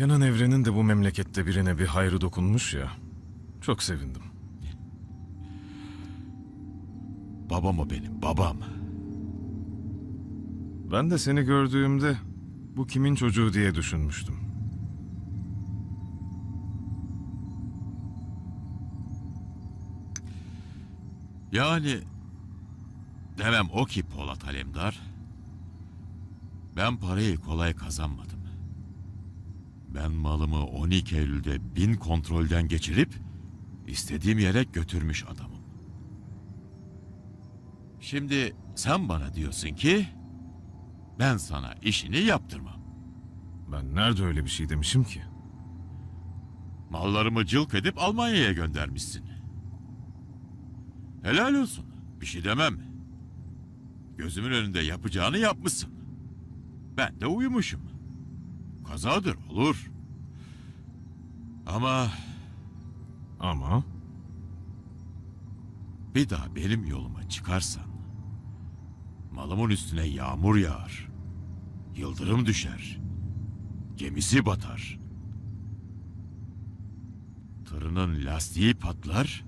Kenan Evren'in de bu memlekette birine bir hayrı dokunmuş ya. Çok sevindim. Babam o benim, babam. Ben de seni gördüğümde bu kimin çocuğu diye düşünmüştüm. Yani demem o ki Polat Alemdar. Ben parayı kolay kazanmadım. Ben malımı 12 Eylül'de bin kontrolden geçirip istediğim yere götürmüş adamım. Şimdi sen bana diyorsun ki ben sana işini yaptırmam. Ben nerede öyle bir şey demişim ki? Mallarımı cılk edip Almanya'ya göndermişsin. Helal olsun. Bir şey demem. Gözümün önünde yapacağını yapmışsın. Ben de uyumuşum. Kazadır olur. Ama Ama bir daha benim yoluma çıkarsan malımın üstüne yağmur yağar. Yıldırım düşer. Gemisi batar. Tırının lastiği patlar.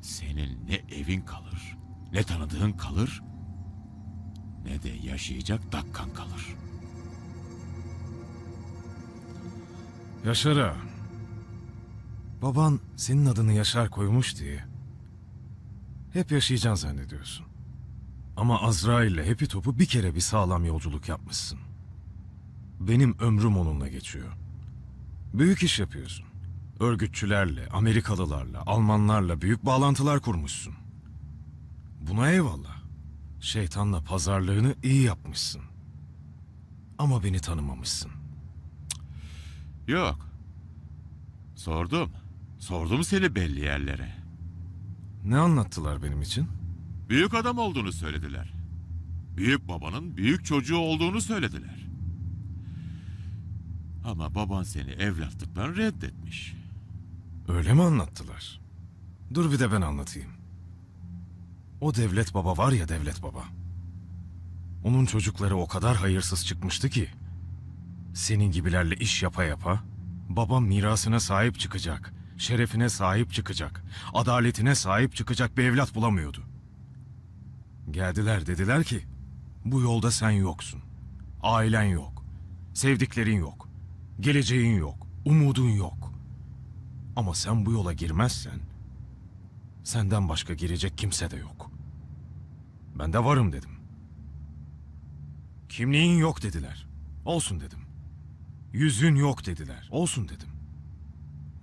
Senin ne evin kalır, ne tanıdığın kalır, ne de yaşayacak dakika kalır. Yaşar'a. Baban senin adını Yaşar koymuş diye. Hep yaşayacaksın zannediyorsun. Ama Azrail'le hepi topu bir kere bir sağlam yolculuk yapmışsın. Benim ömrüm onunla geçiyor. Büyük iş yapıyorsun. Örgütçülerle, Amerikalılarla, Almanlarla büyük bağlantılar kurmuşsun. Buna eyvallah. Şeytanla pazarlığını iyi yapmışsın. Ama beni tanımamışsın. Yok. Sordum. Sordum seni belli yerlere. Ne anlattılar benim için? Büyük adam olduğunu söylediler. Büyük babanın büyük çocuğu olduğunu söylediler. Ama baban seni evlatlıktan reddetmiş. Öyle mi anlattılar? Dur bir de ben anlatayım. O devlet baba var ya devlet baba. Onun çocukları o kadar hayırsız çıkmıştı ki. Senin gibilerle iş yapa yapa babam mirasına sahip çıkacak, şerefine sahip çıkacak, adaletine sahip çıkacak bir evlat bulamıyordu. Geldiler dediler ki bu yolda sen yoksun. Ailen yok. Sevdiklerin yok. Geleceğin yok. Umudun yok. Ama sen bu yola girmezsen senden başka girecek kimse de yok. Ben de varım dedim. Kimliğin yok dediler. Olsun dedim. Yüzün yok dediler. Olsun dedim.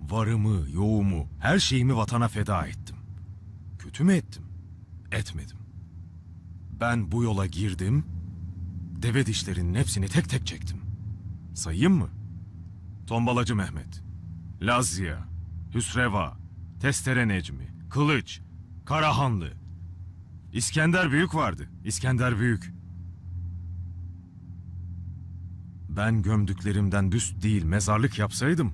Varımı, yoğumu, her şeyimi vatana feda ettim. Kötü mü ettim? Etmedim. Ben bu yola girdim, deve dişlerinin hepsini tek tek çektim. Sayayım mı? Tombalacı Mehmet, Lazia, Hüsreva, Testere Necmi, Kılıç, Karahanlı. İskender Büyük vardı. İskender Büyük. Ben gömdüklerimden büst değil mezarlık yapsaydım,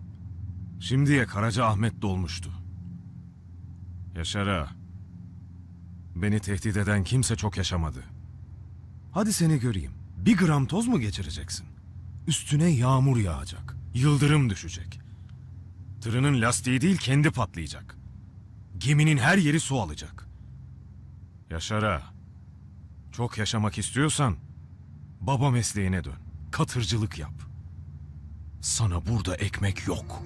şimdiye Karaca Ahmet dolmuştu. Yaşara, beni tehdit eden kimse çok yaşamadı. Hadi seni göreyim. Bir gram toz mu geçireceksin? Üstüne yağmur yağacak. Yıldırım düşecek. Tırının lastiği değil kendi patlayacak. Geminin her yeri su alacak. Yaşara. Çok yaşamak istiyorsan baba mesleğine dön. Katırcılık yap. Sana burada ekmek yok.